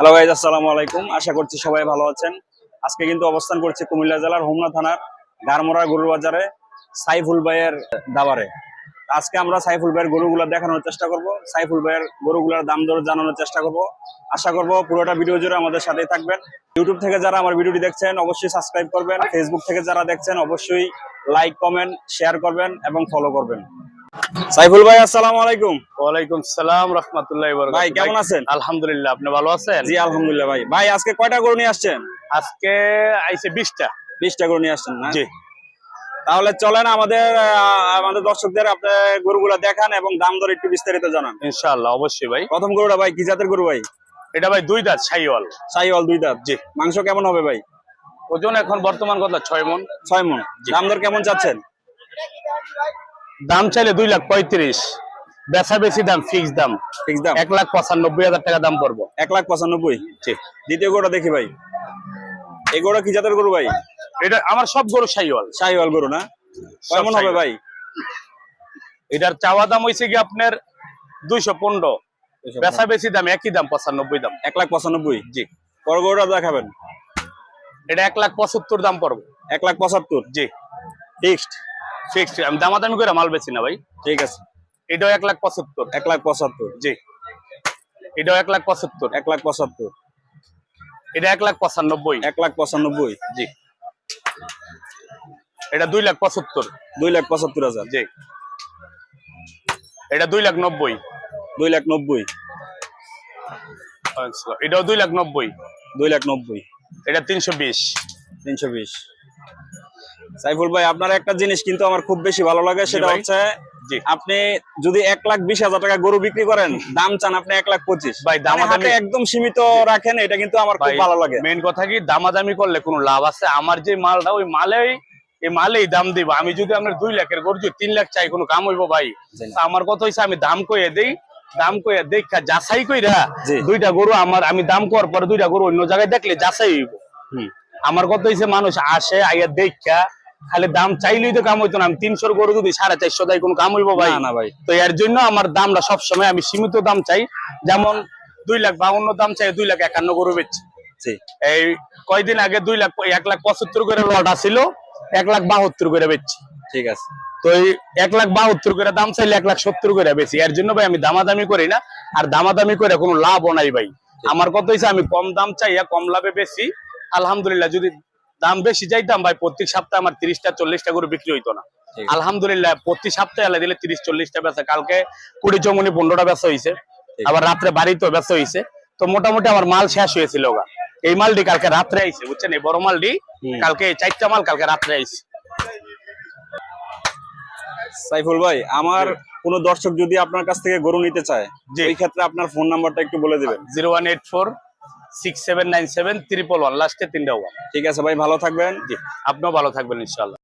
Hello guys আসসালামু আলাইকুম। আশা করছি সবাই ভালো আছেন। আজকে কিন্তু অবস্থান করছি কুমিল্লা জেলার হোমনা থানার গারমোড়া গরুর বাজারে সাইফুল ভাইয়ের দাবারে। আজকে আমরা সাইফুল ভাইয়ের গরুগুলো দেখানোর চেষ্টা করব। সাইফুল ভাইয়ের গরুগুলোর দাম দর জানানোর চেষ্টা করব। আশা করব পুরোটা ভিডিও জুড়ে আমাদের সাথেই থাকবেন। ইউটিউব থেকে যারা আমার ভিডিওটি দেখছেন, অবশ্যই সাবস্ক্রাইব করবেন। ফেসবুক থেকে যারা দেখছেন, অবশ্যই লাইক কমেন্ট শেয়ার করবেন এবং ফলো করবেন। সাইফুল ভাই আসসালামু আলাইকুম। ওয়ালাইকুম সালাম রহমতুল্লাহ ভাই কেমন আছেন? আলহামদুলিল্লাহ আপনি ভালো আছেন? জি আলহামদুলিল্লাহ ভাই। ভাই আজকে কয়টা গরু নিয়ে আসছেন? আজকে আইছে বিশটা। বিশটা গরু নিয়ে আসছেন না? জি। তাহলে চলেন আমাদের আমাদের দর্শকদের আপনি গরুগুলা দেখান এবং দাম দর একটু বিস্তারিত জানান। ইনশাআল্লাহ অবশ্যই ভাই। প্রথম গরুটা ভাই কি জাতের গরু ভাই? এটা ভাই দুই দাঁত ছাইওয়াল সাইওয়াল দুই দাঁত। জি। মাংস কেমন হবে ভাই? ওজন এখন বর্তমান কথা ছয় মন। ছয় মন। দাম দর কেমন চাচ্ছেন? দাম চাইলে দুই লাখ পঁয়ত্রিশ। বেচা বেশি দাম ফিক্স দাম। ফিক্স দাম। এক লাখ পঁচানব্বই হাজার টাকা দাম পড়ব। এক লাখ পঁচানব্বই দ্বিতীয় গোটা দেখি ভাই। এই গরুটা কি জাতের গরু ভাই? এটা আমার সব গরু ছাইওয়াল সাইওয়াল গরু না? কেমন হবে ভাই? এটার চাওয়া দাম হয়েছে কি আপনার দুইশো পনেরো। বেচা বেশি দাম একই দাম পঁচানব্বই দাম। এক লাখ পঁচানব্বই জি। বড় গরুটা দেখাবেন। এটা এক লাখ পঁচাত্তর দাম পড়ব। এক লাখ পঁচাত্তর। জি। ফিক্সড ফিক্সড আমি দামাদামি করে মাল বেচি না ভাই। ঠিক আছে। এটাও এক লাখ পঁচাত্তর। এক লাখ পঁচাত্তর। জি। এটাও এক লাখ পঁচাত্তর। এক লাখ পঁচাত্তর। এটা এক লাখ পঁচানব্বই। এক লাখ পঁচানব্বই। জি। এটা দুই লাখ পঁচাত্তর। দুই লাখ পঁচাত্তর হাজার। জি। এটা দুই লাখ নব্বই। দুই লাখ নব্বই। আচ্ছা, এটাও দুই লাখ নব্বই। দুই লাখ নব্বই। এটা তিনশো বিশ। তিনশো বিশ। সাইফুল ভাই আপনার একটা জিনিস কিন্তু আমার খুব বেশি ভালো লাগে সেটা হচ্ছে আপনি যদি এক লাখ বিশ হাজার টাকা গরু বিক্রি করেন দাম চান আপনি এক লাখ পঁচিশ। ভাই, মানে দামাদামি- একদম সীমিত রাখেন এটা কিন্তু আমার খুব ভালো লাগে। মেন কথা কি দামাদামি করলে কোনো লাভ আছে? আমার যে মালটা ওই মালেই এই মালেই দাম দিব। আমি যদি আপনার দুই লাখের গরু যদি তিন লাখ চাই কোনো কাম হইব ভাই। আমার কথা হইছে আমি দাম কইয়ে দেই দাম কইয়া দেখা যাচাই কইরা। দুইটা গরু আমার আমি দাম করার পরে দুইটা গরু অন্য জায়গায় দেখলে যাচাই হইব। আমার কথা হইছে মানুষ আসে আইয়া দেখা খালি দাম চাইলেই তো কাম হইতো না। আমি তিনশোর গরু যদি সাড়ে চারশো দেয় কোনো কাম হইব ভাই? না, ভাই। তো এর জন্য আমার দামটা সবসময় আমি সীমিত দাম চাই। যেমন দুই লাখ বাউন্ন দাম চাই দুই লাখ একান্ন গরু বেচছি। এই কয়দিন আগে দুই লাখ এক লাখ পঁচাত্তর করে লট ছিল এক লাখ বাহাত্তর করে বেচছি। ঠিক আছে। তো এই এক লাখ বাহাত্তর করে দাম চাইলে এক লাখ সত্তর করে বেশি এর জন্য ভাই আমি দামাদামি করি না আর দামাদামি করে কোনো লাভও নাই ভাই। আমার কথা হয়েছে আমি কম দাম চাই কম লাভে বেশি আলহামদুলিল্লাহ যদি দাম বেশি চাইতাম ভাই প্রত্যেক সপ্তাহে আমার তিরিশটা চল্লিশটা করে বিক্রি হইতো না। আলহামদুলিল্লাহ প্রতি সপ্তাহে দিলে তিরিশ চল্লিশটা বেচা। কালকে কুড়ি চমনি পনেরোটা বেচা হয়েছে। আবার রাত্রে বাড়িতেও বেচা হয়েছে তো মোটামুটি আমার মাল শেষ হয়েছিল গা। এই মালটি কালকে রাত্রে আইছে বুঝছেন? এই বড় মালটি। কালকে এই চারটা মাল কালকে রাত্রে আইছে। সাইফুল ভাই আমার কোন দর্শক যদি আপনার কাছ থেকে গরু নিতে চায়। এই ক্ষেত্রে আপনার ফোন নাম্বারটা একটু বলে দিবেন। Zero one eight four six seven nine seven triple one লাস্টে তিনটা ওয়ান ঠিক আছে ভাই ভালো থাকবেন। জি। আপনিও ভালো থাকবেন ইনশাল্লাহ